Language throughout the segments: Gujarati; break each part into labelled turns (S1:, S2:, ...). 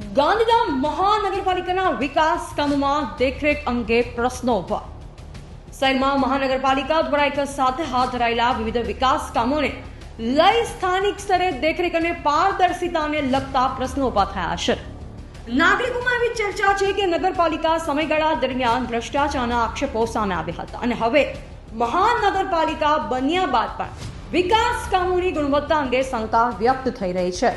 S1: ગાંધીધામ મહાનગરપાલિકાના વિકાસ કામોમાં દેખરેખ અંગે પ્રશ્નો ઊભા. શહેરમાં મહાનગરપાલિકા દ્વારા એક સાથે હાથ ધરાયેલા વિવિધ વિકાસ કામોને લઈ સ્થાનિક સ્તરે દેખરેખ અને પારદર્શિતાને લગતા પ્રશ્નો ઊભા થયા છે. નાગરિકોમાં એવી ચર્ચા છે કે નગરપાલિકા સમયગાળા દરમિયાન ભ્રષ્ટાચારના આક્ષેપો સામે આવ્યા હતા અને હવે મહાનગરપાલિકા બન્યા બાદ પણ વિકાસ કામોની ગુણવત્તા અંગે શંકા વ્યક્ત થઈ રહી છે.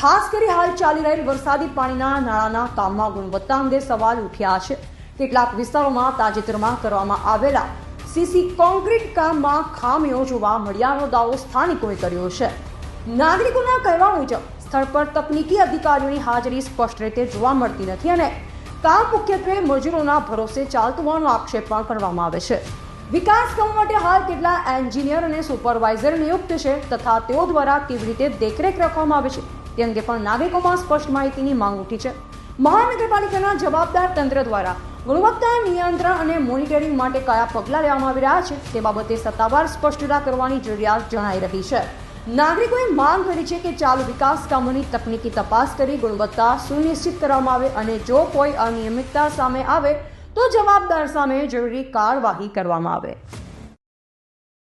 S1: ખાસ કરી હાલ ચાલી રહેલ વરસાદી પાણીના નાળાના કામમાં ગુણવત્તા અંગે સવાલ ઉઠ્યા છે. કેટલાક વિસ્તારોમાં તાજેતરમાં કરવામાં આવેલા સીસી કોન્ક્રીટ કામમાં ખામીઓ જોવા મળ્યાનો દાવો સ્થાનિકોએ કર્યો છે. નાગરિકોના કહેવા મુજબ, સ્થળ પર તકનીકી અધિકારીઓની હાજરી સ્પષ્ટ રીતે જોવા મળતી નથી અને કામ મુખ્યત્વે મજૂરોના ભરોસે ચાલતું હોવાનો આક્ષેપ પણ કરવામાં આવે છે. વિકાસ કામ માટે હાલ કેટલા એન્જિનિયર અને સુપરવાઇઝર નિયુક્ત છે તથા તેઓ દ્વારા કેવી રીતે દેખરેખ રાખવામાં આવે છે? તે અંગે પણ નાગરિકોમાં સ્પષ્ટ માહિતીની માંગ ઉઠી છે. મહાનગરપાલિકાના જવાબદાર તંત્ર દ્વારા ગુણવત્તા નિયંત્રણ અને મોનિટરિંગ માટે કયા પગલાં લેવામાં આવી રહ્યા છે તે બાબતે સત્તાવાર સ્પષ્ટતા કરવાની જરૂરિયાત જણાઈ રહી છે. નાગરિકોએ માંગ કરી છે કે ચાલુ વિકાસ કામોની તકનીકી તપાસ કરી ગુણવત્તા સુનિશ્ચિત કરવામાં આવે અને જો કોઈ અનિયમિતતા સામે આવે તો જવાબદાર સામે જરૂરી કાર્યવાહી કરવામાં આવે.